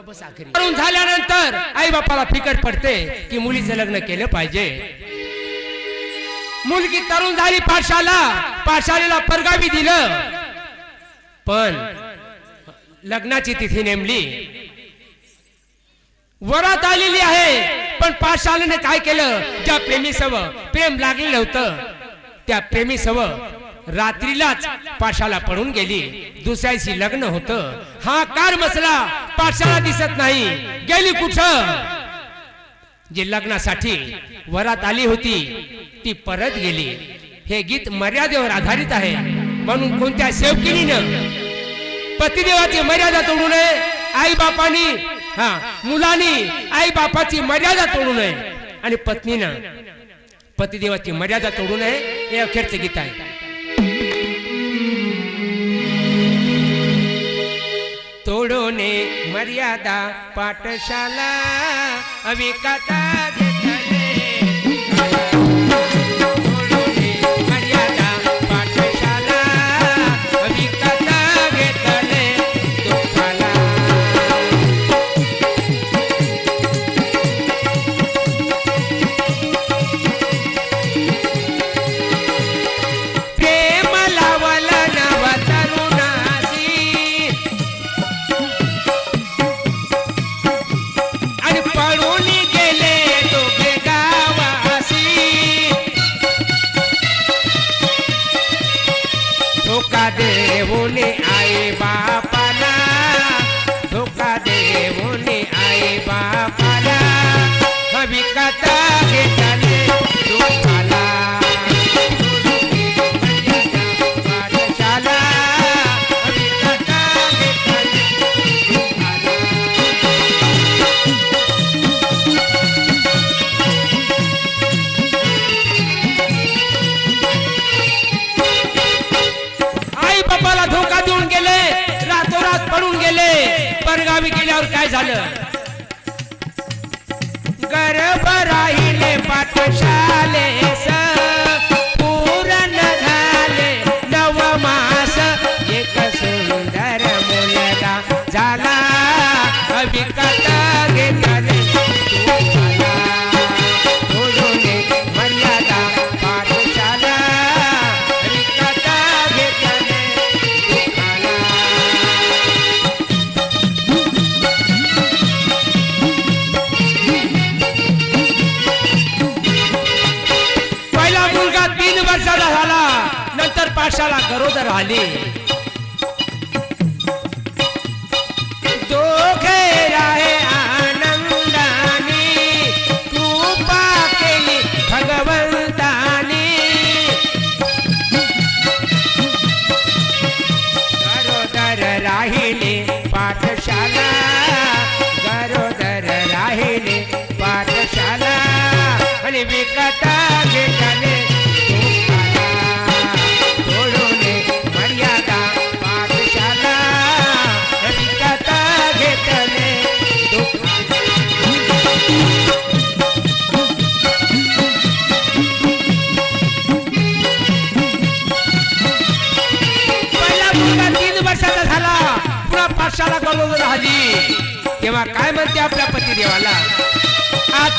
बस आखरी झाल्यानंतर आई बापाला फिकट पडते की मुलीचं लग्न केलं पाहिजे. मुलगी तरुण झाली पाठशाला पाठशालेला परगावी दिलं. पण लग्नाची तिथी नेमली. वरात आलेली आहे पण पाठशालेने काय केलं? ज्या प्रेमीसव प्रेम लागलेलं होतं त्या प्रेमीसव रात्रीलाच पाशाला पडून गेली. दुसऱ्याशी लग्न होत. हा कार मसला पाशाला दिसत नाही. गेली कुठं? जी लग्नासाठी वरात आली होती ती परत गेली. हे गीत मर्यादेवर आधारित आहे. म्हणून कोणत्या सेवकिनीनं पतिदेवाची मर्यादा तोडू नये आई बापानी हा मुलांनी आई बापाची मर्यादा तोडू नये. आणि पत्नीनं पतिदेवाची मर्यादा तोडू नये हे अखेरचं गीत आहे. तोडोने मर्यादा पाठशाला अविकता घेतले झाला विकत घेतले पहिला मुलगा तीन वर्षाला झाला नंतर पाशाला गरोदर आली.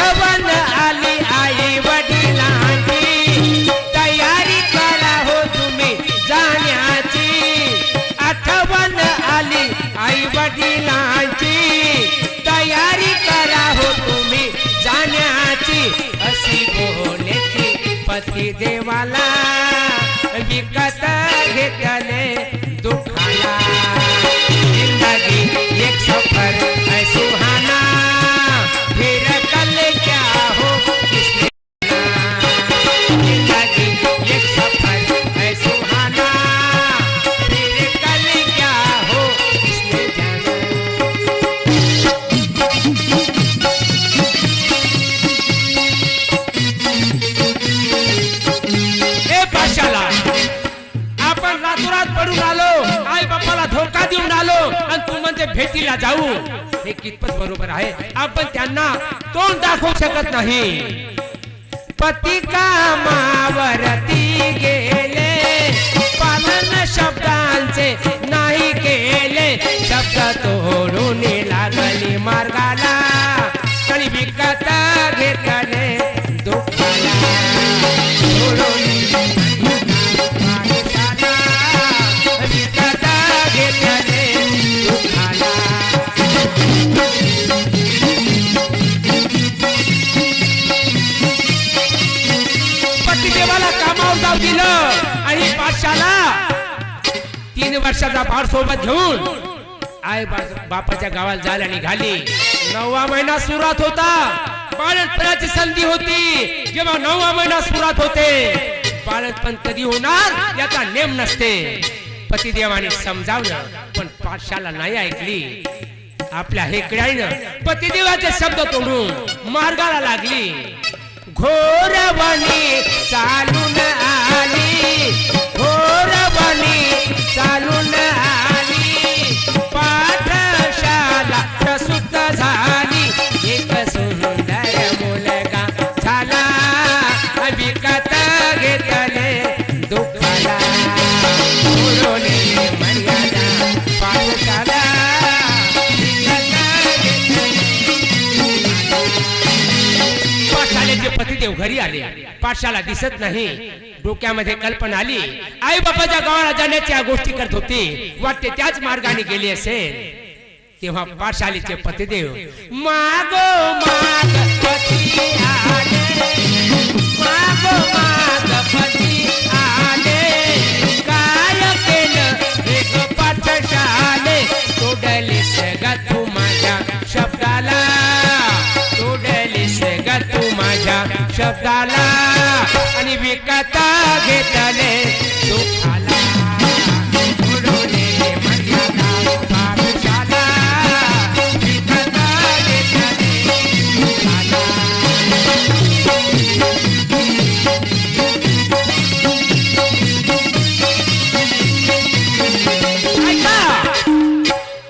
आठवण आली आई वडिलांची. तयारी करा हो तुम्ही जाण्याची. आठवण आली आई वडील भेटीला जाऊ. हे कितपत बरोबर आहे. आपण त्यांना तोंड दाखवू शकत नाही. पती कामावरती गेले. पालन शब्दांचे नाही केले. शब्द तोडून लागली मार्गाला. आणि विकत घेतले दुःखाला. दिलं आणि पाठशाला तीन वर्षाचा बाळ सोबत घेऊन आई बापाच्या गावाला जायला निघाली. नववा महिना सुरात होता. बाळणपणाची संधी होती. जेव्हा नववा महिना सुरात होते बाळणपण कधी होणार याचा नेम नसते. पतिदेवाने समजावलं पण पाठशाला नाही ऐकली. आपल्या हेकड्यानं पतिदेवाचे शब्द तोडून मार्गाला लागली. घोरवाणी चालून आ घोरवणी पाठशाला झाली. झाला. आले. पाठशाला दिसत नाही. डोक्यामध्ये कल्पना आली. आई बापाच्या गावाला जाण्याच्या गोष्टी करत होते. वाटते त्याच मार्गाने गेली असेल. तेव्हा पाठशालेचे पतिदेव मागो माग पती आले मागो माग पती आले काय केलं? एक पाठशाले तोडलीस ग तू माझ्या शब्दाला. तोडलीस ग तू माझ्या शब्दाला. आणि विकता घेतले. दुःखाला मर्यादा. विकता घेतले. दुःखाला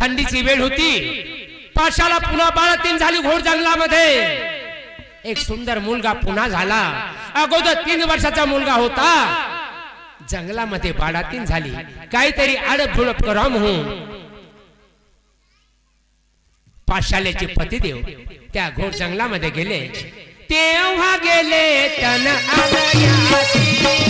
थंडीची वेळ होती. पाशाला पुन्हा बाळातीन झाली घोड जंगलामध्ये एक सुंदर मुलगा पुन्हा झाला. अगोदर तीन वर्षाचा मुलगा होता. जंगलामध्ये बाळातीन झाली. काहीतरी आडप झुडप करा म्हणून पाशाल्याचे पतिदेव त्या घोर जंगलामध्ये गेले. तेव्हा गेले तन आणण्यासी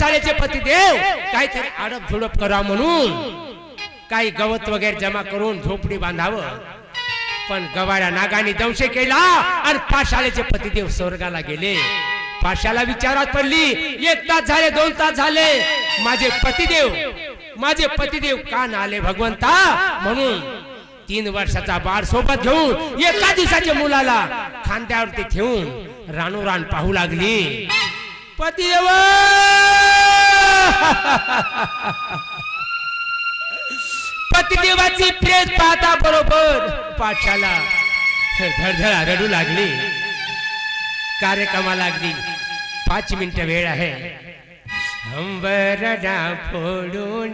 शाळेचे पतिदेव काहीतरी आडप झुडप करा म्हणून काही गवत वगैरे जमा करून झोपडी बांधावं. पण गवाड्या नागाने दंश केला आणि पाठशाळेचे पतिदेव स्वर्गाला गेले. पाशाला विचारात पडली एक तास झाले दोन तास झाले. माझे पतिदेव माझे पतिदेव का नाले भगवंता. म्हणून तीन वर्षाचा बाळ सोबत घेऊन एका दिवसाच्या मुलाला खांद्यावरती ठेवून रानोरान पाहू लागली. पतिदेव! पतिदेवाची प्रेत पाहता बरोबर. पाठशाला. धडधडा रडू लागली. कार्यक्रमा लागली. पाच मिनिट वेळ आहे. अंबरडा फोडून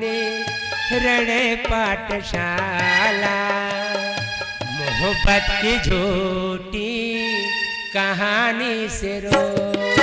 रडे पाठशाला. मोहब्बत की झोटी कहानी से रो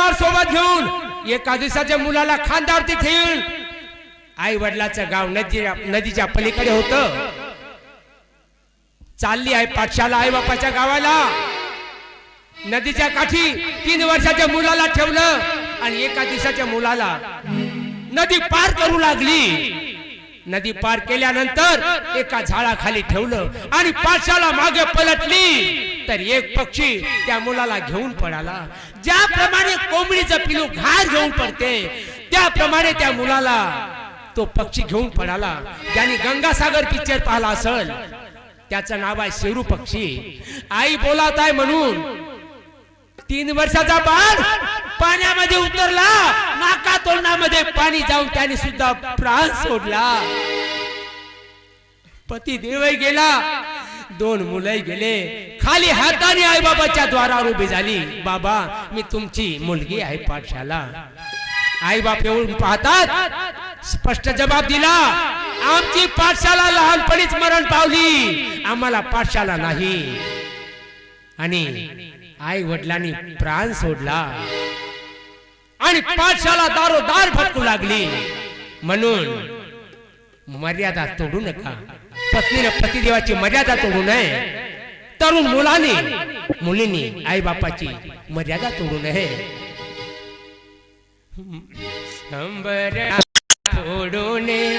वर्षाचा सोबत घेऊन एका दिवसाच्या मुलाला खांद्यावरती ठेवून आई वडिलाचं गाव नदी नदीच्या पलीकडे होत. चालली आहे पाठशाला आई बापाच्या गावाला. नदीच्या काठी तीन वर्षाच्या मुलाला ठेवलं आणि एका दिवसाच्या मुलाला नदी पार करू लागली. नदी पार केल्यानंतर एका झाडाखाली ठेवलं आणि पाठशाला मागे पलटली. तर एक पक्षी त्या मुलाला घेऊन पडाला ज्याप्रमाणे कोंबडीचं पिलू घार घेऊन पडते त्याप्रमाणे त्या मुलाला तो पक्षी घेऊन पडाला ज्याने गंगासागर पिक्चर पाहिला असल त्याचं नाव आहे शेरू पक्षी. आई बोलात आहे म्हणून तीन वर्षाचा बाळ पाण्यामध्ये उतरला नाका तोंडामध्ये पाणी जाऊन त्याने सुद्धा प्राण सोडला. पती देवही गेला. दोन मुलंही गेले. खाली हाताने आई बाबाच्या द्वारावर उभी झाली. बाबा मी तुमची मुलगी आहे पाठशाला. आई बाप येऊन पाहतात. स्पष्ट जबाब दिला. आमची पाठशाला लहानपणीच मरण पावली. आम्हाला पाठशाला नाही. आणि आई वडिलांनी प्राण सोडला. आणि पाठशाला दारोदार भटकू लागली. म्हणून मर्यादा तोडू नका. पत्नीनं पतिदेवाची मर्यादा तोडू नये तरुण मुलाने मुलींनी आई बापाची मर्यादा तोडू नये सोडू नये